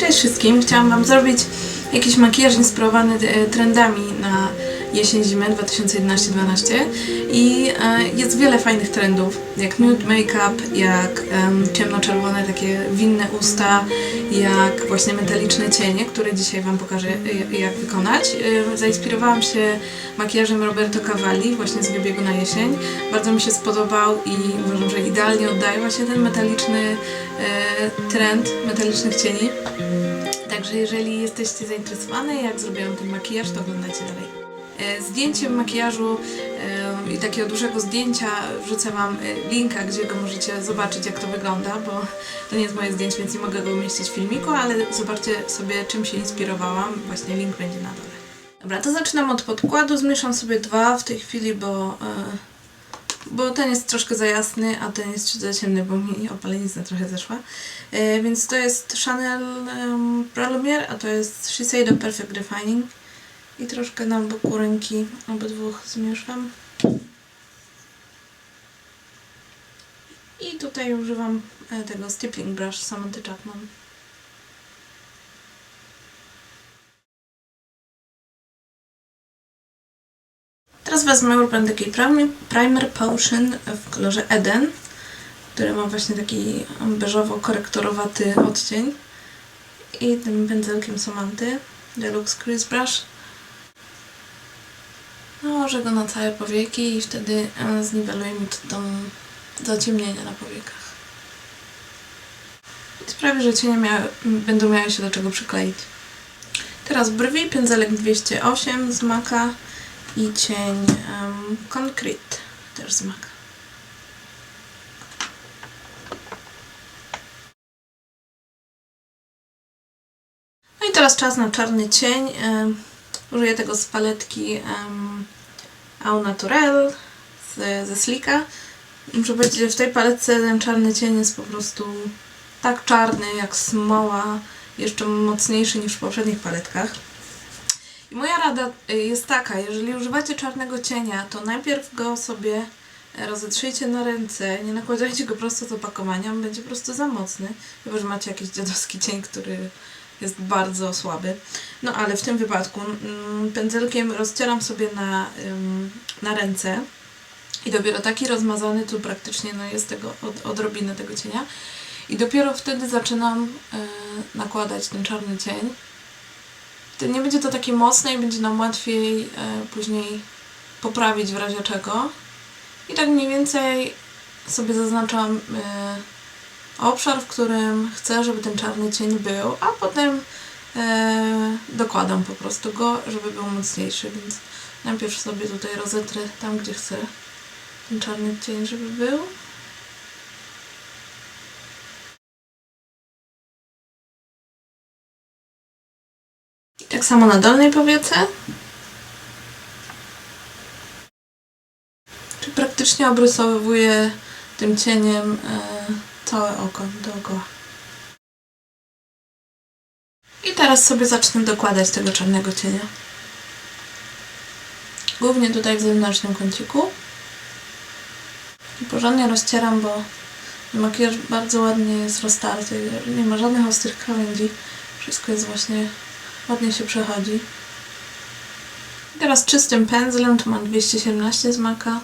Cześć wszystkim, chciałam Wam zrobić jakiś makijaż inspirowany e, trendami na jesień-zimę 2011-2012 i e, jest wiele fajnych trendów, jak nude make-up, jak em, ciemnoczerwone takie winne usta, jak właśnie metaliczne cienie, które dzisiaj Wam pokażę e, jak wykonać. E, Zainspirowałam się makijażem Roberto Cavalli właśnie z wybiegu na jesień. Bardzo mi się spodobał i uważam, że idealnie oddaje właśnie ten metaliczny trend metalicznych cieni. Także jeżeli jesteście zainteresowane, jak zrobiłam ten makijaż, to oglądajcie dalej. E, Zdjęcie makijażu e, i takiego dużego zdjęcia wrzucę Wam e, linka, gdzie go możecie zobaczyć, jak to wygląda, bo to nie jest moje zdjęcie, więc nie mogę go umieścić w filmiku, ale zobaczcie sobie, czym się inspirowałam. Właśnie link będzie na dole. Dobra, to zaczynam od podkładu. Zmieszam sobie dwa w tej chwili, bo, bo ten jest troszkę za jasny, a ten jest za ciemny, bo mi opalenizna trochę zeszła. Więc to jest Chanel um, Pro Lumiere, a to jest Shiseido Perfect Refining. I troszkę na boku ręki obydwu zmieszam. I tutaj używam e, tego stippling brush Samantha Chapman. Teraz wezmę Urban Decay Primer Potion w kolorze Eden, który ma właśnie taki beżowo-korektorowaty odcień. I tym pędzelkiem Samanty Deluxe Crease Brush Nałożę go na całe powieki i wtedy e, zniweluję mi to tą zaciemnienie na powiekach. I że cienie będą miały się do czego przykleić. Teraz brwi, pędzelek 208 z Maka i cień um, Concrete też z Maka. No i teraz czas na czarny cień. Em, Użyję tego z paletki um, Au Naturel z, ze Slika. Muszę powiedzieć, że w tej paletce ten czarny cień jest po prostu tak czarny jak smoła, jeszcze mocniejszy niż w poprzednich paletkach. I moja rada y, jest taka, jeżeli używacie czarnego cienia, to najpierw go sobie rozetrzyjcie na ręce, nie nakładajcie go prosto z opakowania, on będzie po prostu za mocny, chyba że macie jakiś dziadowski cień, który jest bardzo słaby. No ale w tym wypadku mm, pędzelkiem rozcieram sobie na, na ręce i dopiero taki rozmazany tu praktycznie no, jest tego od, odrobiny tego cienia. I dopiero wtedy zaczynam y, nakładać ten czarny cień. Nie będzie to takie mocne i będzie nam łatwiej y, później poprawić w razie czego. I tak mniej więcej sobie zaznaczam y, obszar, w którym chcę, żeby ten czarny cień był, a potem e, dokładam po prostu go, żeby był mocniejszy, więc najpierw sobie tutaj rozetrę tam, gdzie chcę ten czarny cień, żeby był. I tak samo na dolnej powiece. Czy praktycznie obrysowuję tym cieniem e, całe oko dookoła. I teraz sobie zacznę dokładać tego czarnego cienia. Głównie tutaj w zewnętrznym kąciku. I porządnie rozcieram, bo makijaż bardzo ładnie jest roztarty. Nie ma żadnych ostrych krawędzi. Wszystko jest właśnie, ładnie się przechodzi. I teraz czystym pędzlem, tu mam 217 z maka.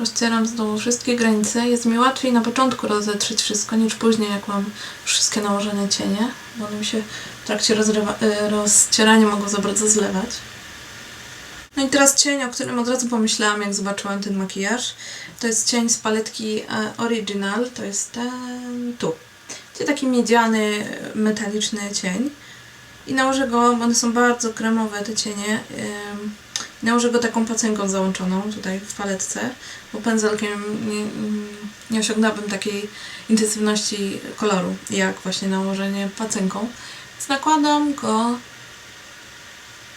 Rozcieram znowu wszystkie granice. Jest mi łatwiej na początku rozetrzeć wszystko niż później, jak mam wszystkie nałożone cienie, bo one mi się w trakcie rozrywa- y, rozcierania mogą za bardzo zlewać. No i teraz cień, o którym od razu pomyślałam, jak zobaczyłam ten makijaż. To jest cień z paletki e, Original, to jest ten tu. Gdzie taki miedziany, metaliczny cień. I nałożę go, bo one są bardzo kremowe, te cienie. ym, Nałożę go taką pacynką załączoną tutaj w paletce, bo pędzelkiem nie, nie takiej intensywności koloru, jak właśnie nałożenie pacynką. Więc nakładam go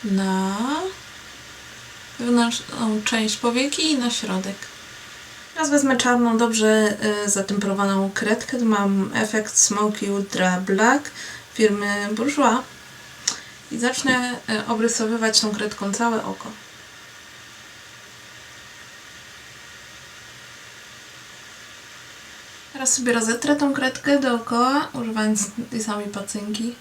na wewnętrzną część powieki i na środek. Teraz wezmę czarną, dobrze y, zatemporowaną kredkę. Tu mam efekt Smoky Ultra Black firmy Bourjois. I zacznę y, obrysowywać tą kredką całe oko. Teraz sobie rozetrę tą kredkę dookoła, używając tej samej pacynki.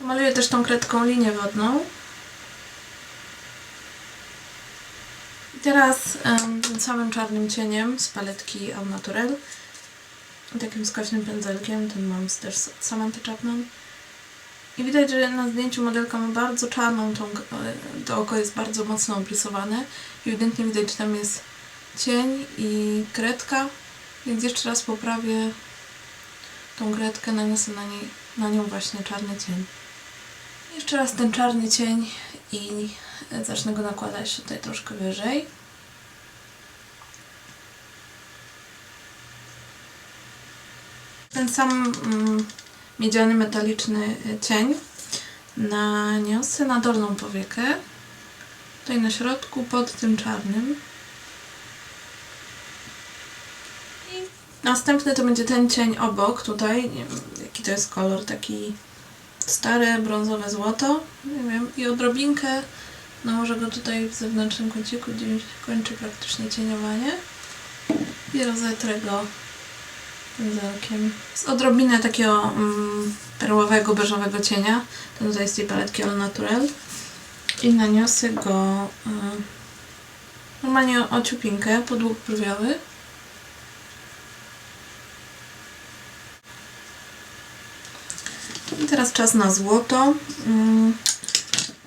Maluję też tą kredką linię wodną. I teraz em, tym samym czarnym cieniem z paletki Au Naturel, takim skośnym pędzelkiem, ten mam też z Samantha Chapman. I widać, że na zdjęciu modelka ma bardzo czarną, tą, e, to oko jest bardzo mocno obrysowane. I ewidentnie widać, że tam jest cień i kredka, więc jeszcze raz poprawię tą kredkę, naniosę na, niej, na nią właśnie czarny cień. Jeszcze raz ten czarny cień i zacznę go nakładać tutaj troszkę wyżej. Ten sam mm, miedziany, metaliczny cień naniosę na dolną powiekę. Tutaj na środku, pod tym czarnym. Następny to będzie ten cień obok, tutaj. Nie wiem, jaki to jest kolor, taki stare, brązowe złoto. Nie wiem. I odrobinkę nałożę go tutaj w zewnętrznym kąciku, gdzie się kończy praktycznie cieniowanie. I rozetrę go pędzelkiem. Z odrobinę takiego mm, perłowego, beżowego cienia. Ten tutaj z tej paletki All Natural. I naniosę go y, normalnie o ciupinkę, podług brwiowy. I teraz czas na złoto. Mm,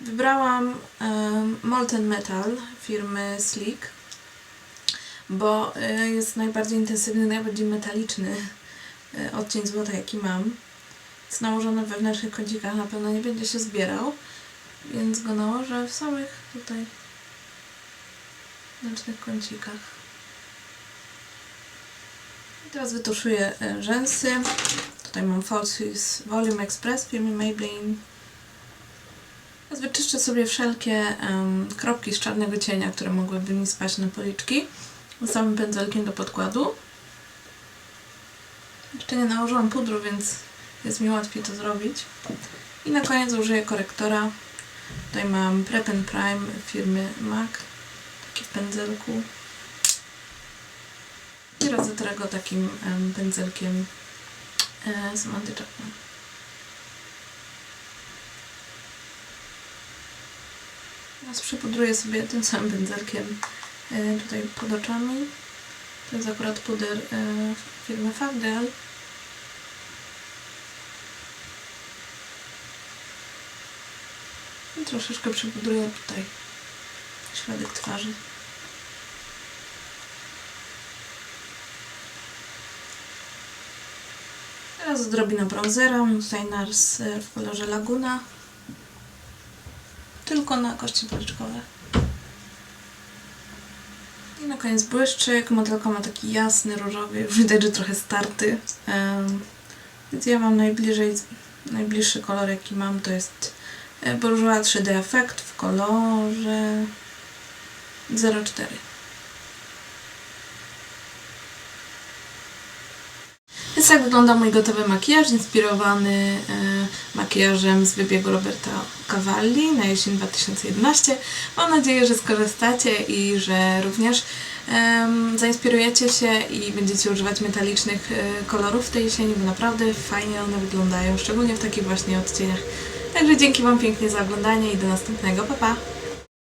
Wybrałam Molten Metal firmy Sleek, bo e, jest najbardziej intensywny, najbardziej metaliczny e, odcień złota, jaki mam. Jest nałożony we wewnętrznych kącikach, na pewno nie będzie się zbierał, więc go nałożę w samych tutaj wewnętrznych kącikach. I teraz wytuszuję e, rzęsy. Tutaj mam Falsies Volume Express firmy Maybelline. Teraz wyczyszczę sobie wszelkie em, kropki z czarnego cienia, które mogłyby mi spaść na policzki. Samym pędzelkiem do podkładu. Jeszcze nie nałożyłam pudru, więc jest mi łatwiej to zrobić. I na koniec użyję korektora. Tutaj mam Prep and Prime firmy MAC. Taki w pędzelku. I rozetrę go takim em, pędzelkiem z Mandy Chapman. Teraz przypudruję sobie tym samym pędzelkiem e, tutaj pod oczami. To jest akurat puder e, firmy Fabdel. I troszeczkę przypudruję tutaj środek twarzy. Teraz odrobina bronzera. Mam tutaj NARS e, w kolorze Laguna. Tylko na kości policzkowe. I na koniec błyszczyk. Modelka ma taki jasny, różowy. Widać, że trochę starty. Więc ja mam najbliżej, najbliższy kolor jaki mam to jest e, Bourjois 3D Effect w kolorze 04. tak wygląda mój gotowy makijaż, inspirowany e, makijażem z wybiegu Roberta Cavalli na jesień 2011. Mam nadzieję, że skorzystacie i że również zainspirujecie się i będziecie używać metalicznych e, kolorów w tej jesieni, bo naprawdę fajnie one wyglądają, szczególnie w takich właśnie odcieniach. Także dzięki Wam pięknie za oglądanie i do następnego. Pa, pa!